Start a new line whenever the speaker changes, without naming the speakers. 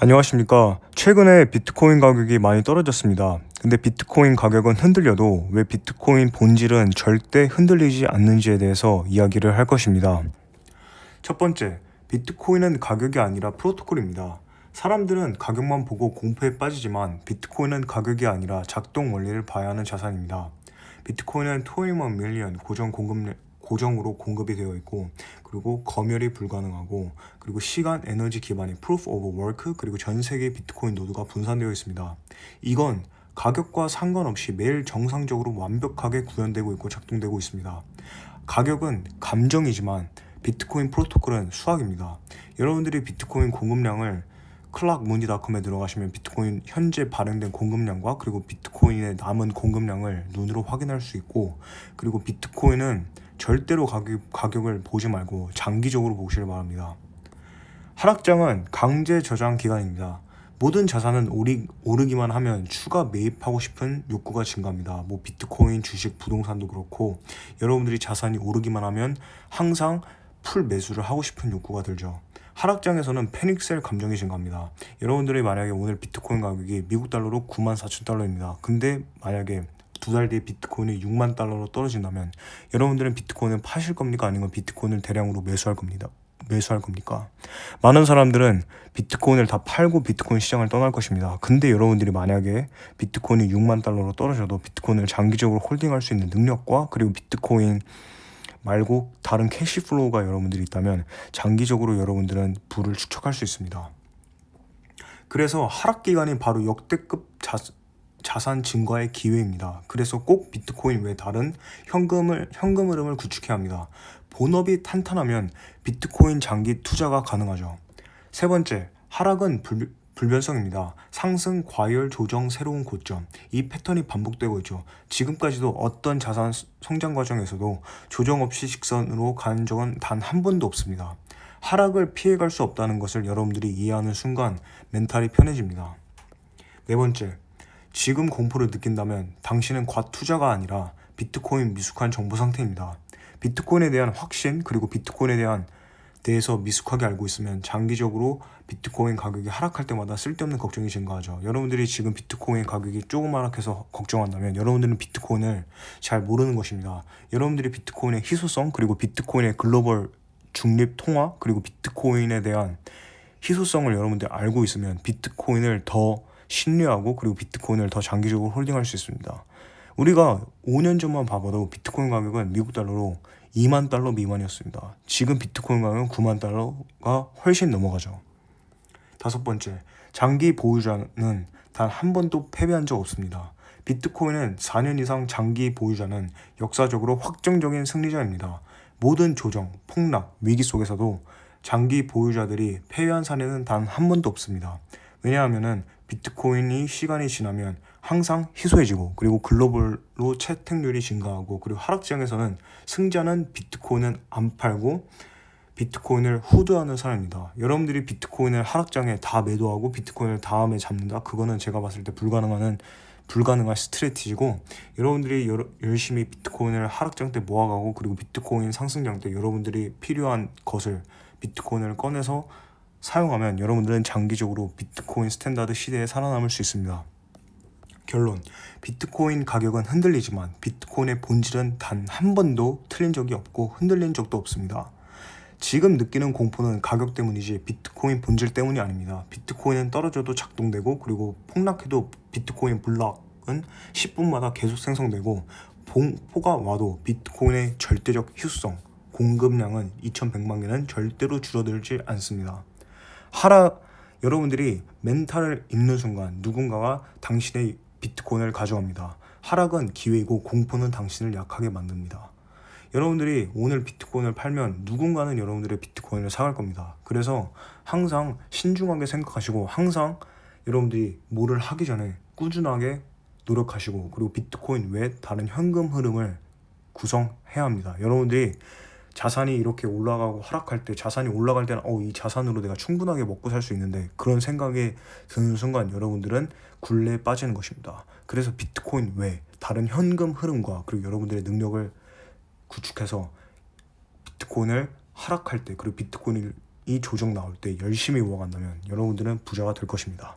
안녕하십니까. 최근에 비트코인 가격이 많이 떨어졌습니다. 근데 비트코인 가격은 흔들려도 왜 비트코인 본질은 절대 흔들리지 않는지에 대해서 이야기를 할 것입니다. 첫 번째, 비트코인은 가격이 아니라 프로토콜입니다. 사람들은 가격만 보고 공포에 빠지지만 비트코인은 가격이 아니라 작동 원리를 봐야 하는 자산입니다. 비트코인은 21 밀리언 고정 공급 고정으로 공급이 되어 있고 그리고 검열이 불가능하고 그리고 시간 에너지 기반의 proof of work 그리고 전 세계 비트코인 노드가 분산되어 있습니다. 이건 가격과 상관없이 매일 정상적으로 완벽하게 구현되고 있고 작동되고 있습니다. 가격은 감정이지만 비트코인 프로토콜은 수학입니다. 여러분들이 비트코인 공급량을 클락무니닷컴에 들어가시면 비트코인 현재 발행된 공급량과 그리고 비트코인의 남은 공급량을 눈으로 확인할 수 있고 그리고 비트코인은 절대로 가격, 가격을 보지 말고 장기적으로 보시길 바랍니다. 하락장은 강제 저장 기간입니다. 모든 자산은 오리, 오르기만 하면 추가 매입하고 싶은 욕구가 증가합니다. 뭐 비트코인, 주식, 부동산도 그렇고 여러분들이 자산이 오르기만 하면 항상 풀 매수를 하고 싶은 욕구가 들죠. 하락장에서는 패닉셀 감정이 증가합니다. 여러분들이 만약에 오늘 비트코인 가격이 미국 달러로 9만 4천 달러입니다. 근데 만약에 두 달 뒤에 비트코인이 6만 달러로 떨어진다면 여러분들은 비트코인을 파실 겁니까? 아니면 비트코인을 대량으로 매수할 겁니다. 매수할 겁니까? 많은 사람들은 비트코인을 다 팔고 비트코인 시장을 떠날 것입니다. 근데 여러분들이 만약에 비트코인이 6만 달러로 떨어져도 비트코인을 장기적으로 홀딩할 수 있는 능력과 그리고 비트코인 말고 다른 캐시 플로우가 여러분들이 있다면 장기적으로 여러분들은 부를 축적할 수 있습니다. 그래서 하락 기간이 바로 역대급 자, 자산 증가의 기회입니다. 그래서 꼭 비트코인 외 다른 현금을 현금 흐름을 구축해야 합니다. 본업이 탄탄하면 비트코인 장기 투자가 가능하죠. 세 번째, 하락은 불, 불변성입니다. 상승, 과열, 조정, 새로운 고점. 이 패턴이 반복되고 있죠. 지금까지도 어떤 자산 성장 과정에서도 조정 없이 직선으로 간 적은 단 한 번도 없습니다. 하락을 피해갈 수 없다는 것을 여러분들이 이해하는 순간 멘탈이 편해집니다. 네 번째, 지금 공포를 느낀다면 당신은 과투자가 아니라 비트코인 미숙한 정보 상태입니다. 비트코인에 대한 확신 그리고 비트코인에 대한 대해서 미숙하게 알고 있으면 장기적으로 비트코인 가격이 하락할 때마다 쓸데없는 걱정이 증가하죠. 여러분들이 지금 비트코인 가격이 조금 하락해서 걱정한다면 여러분들은 비트코인을 잘 모르는 것입니다. 여러분들이 비트코인의 희소성 그리고 비트코인의 글로벌 중립 통화 그리고 비트코인에 대한 희소성을 여러분들 알고 있으면 비트코인을 더 신뢰하고 그리고 비트코인을 더 장기적으로 홀딩할 수 있습니다. 우리가 5년 전만 봐봐도 비트코인 가격은 미국 달러로 2만 달러 미만이었습니다. 지금 비트코인 가격은 9만 달러가 훨씬 넘어가죠. 다섯 번째, 장기 보유자는 단 한 번도 패배한 적 없습니다. 비트코인은 4년 이상 장기 보유자는 역사적으로 확정적인 승리자입니다. 모든 조정, 폭락, 위기 속에서도 장기 보유자들이 패배한 사례는 단 한 번도 없습니다. 왜냐하면 비트코인이 시간이 지나면 항상 희소해지고 그리고 글로벌로 채택률이 증가하고 그리고 하락장에서는 승자는 비트코인은 안 팔고 비트코인을 후두하는 사람입니다. 여러분들이 비트코인을 하락장에 다 매도하고 비트코인을 다음에 잡는다. 그거는 제가 봤을 때 불가능한 불가능한 스트레티지고 여러분들이 여러, 열심히 비트코인을 하락장 때 모아가고 그리고 비트코인 상승장 때 여러분들이 필요한 것을 비트코인을 꺼내서 사용하면 여러분들은 장기적으로 비트코인 스탠다드 시대에 살아남을 수 있습니다. 결론. 비트코인 가격은 흔들리지만 비트코인의 본질은 단 한 번도 틀린 적이 없고 흔들린 적도 없습니다. 지금 느끼는 공포는 가격 때문이지 비트코인 본질 때문이 아닙니다. 비트코인은 떨어져도 작동되고 그리고 폭락해도 비트코인 블록은 10분마다 계속 생성되고 봉포가 와도 비트코인의 절대적 희소성, 공급량은 2100만 개는 절대로 줄어들지 않습니다. 하락 여러분들이 멘탈을 잃는 순간 누군가가 당신의 비트코인을 가져갑니다. 하락은 기회이고 공포는 당신을 약하게 만듭니다. 여러분들이 오늘 비트코인을 팔면 누군가는 여러분들의 비트코인을 사갈 겁니다. 그래서 항상 신중하게 생각하시고 항상 여러분들이 뭐를 하기 전에 꾸준하게 노력하시고 그리고 비트코인 외 다른 현금 흐름을 구성해야 합니다. 여러분들이 자산이 이렇게 올라가고 하락할 때 자산이 올라갈 때는 어 이 자산으로 내가 충분하게 먹고 살 수 있는데 그런 생각이 드는 순간 여러분들은 굴레에 빠지는 것입니다. 그래서 비트코인 외 다른 현금 흐름과 그리고 여러분들의 능력을 구축해서 비트코인을 하락할 때 그리고 비트코인이 이 조정 나올 때 열심히 모아간다면 여러분들은 부자가 될 것입니다.